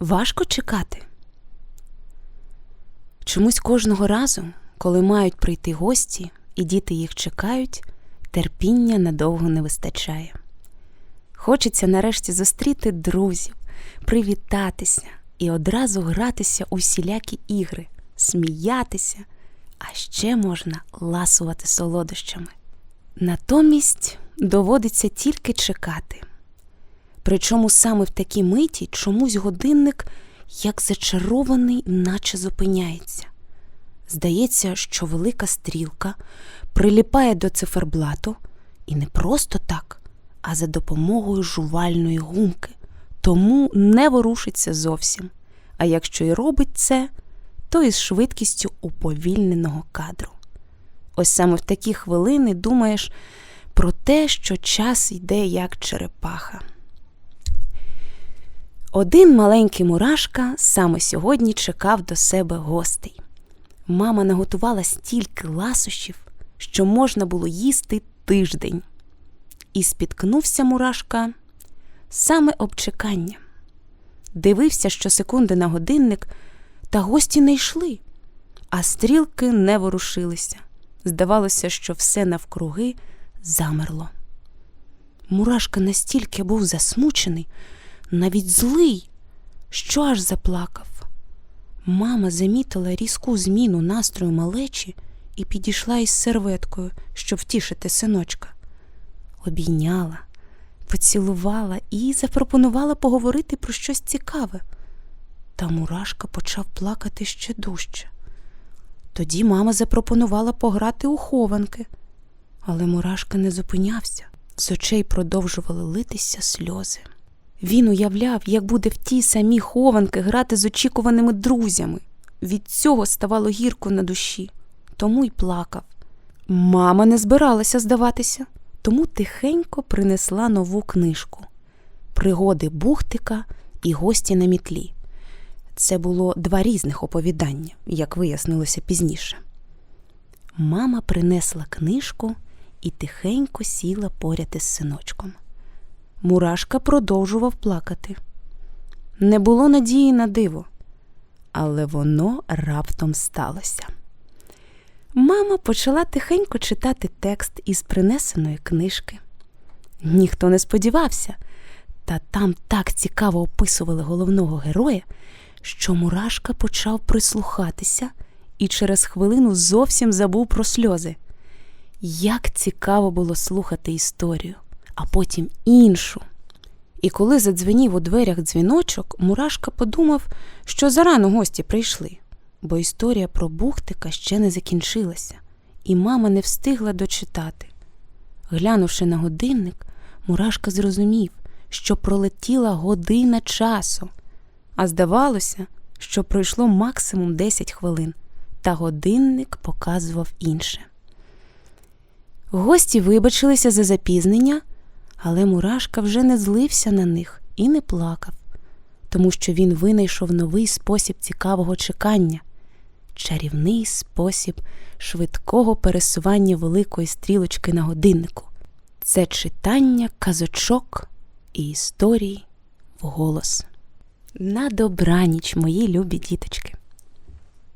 Важко чекати. Чомусь кожного разу, коли мають прийти гості і діти їх чекають, терпіння надовго не вистачає. Хочеться нарешті зустріти друзів, привітатися і одразу гратися у всілякі ігри, сміятися, а ще можна ласувати солодощами. Натомість доводиться тільки чекати. Причому саме в такій миті чомусь годинник, як зачарований, наче зупиняється. Здається, що велика стрілка приліпає до циферблату і не просто так, а за допомогою жувальної гумки, тому не ворушиться зовсім. А якщо й робить це, то із швидкістю уповільненого кадру. Ось саме в такі хвилини думаєш про те, що час йде як черепаха. Один маленький мурашка саме сьогодні чекав до себе гостей. Мама наготувала стільки ласощів, що можна було їсти тиждень. І спіткнувся мурашка саме об чекання. Дивився щосекунди на годинник, та гості не йшли, а стрілки не ворушилися. Здавалося, що все навкруги замерло. Мурашка настільки був засмучений, навіть злий, що аж заплакав. Мама замітила різку зміну настрою малечі і підійшла із серветкою, щоб втішити синочка. Обійняла, поцілувала і запропонувала поговорити про щось цікаве. Та мурашка почав плакати ще дужче. Тоді мама запропонувала пограти у хованки, але мурашка не зупинявся. З очей продовжували литися сльози. Він уявляв, як буде в ті самі хованки грати з очікуваними друзями. Від цього ставало гірко на душі, тому й плакав. Мама не збиралася здаватися, тому тихенько принесла нову книжку Пригоди Бухтика і гості на мітлі. Це було два різних оповідання, як вияснилося пізніше. Мама принесла книжку і тихенько сіла поряд із синочком. Мурашка продовжував плакати. Не було надії на диво, але воно раптом сталося. Мама почала тихенько читати текст із принесеної книжки. Ніхто не сподівався, та там так цікаво описували головного героя, що Мурашка почав прислухатися і через хвилину зовсім забув про сльози. Як цікаво було слухати історію, а потім іншу. І коли задзвенів у дверях дзвіночок, Мурашка подумав, що зарано гості прийшли, бо історія про бухтика ще не закінчилася, і мама не встигла дочитати. Глянувши на годинник, Мурашка зрозумів, що пролетіла година часу, а здавалося, що пройшло максимум 10 хвилин, та годинник показував інше. Гості вибачилися за запізнення, але Мурашка вже не злився на них і не плакав, тому що він винайшов новий спосіб цікавого чекання, чарівний спосіб швидкого пересування великої стрілочки на годиннику. Це читання казочок і історій вголос. На добраніч, мої любі діточки!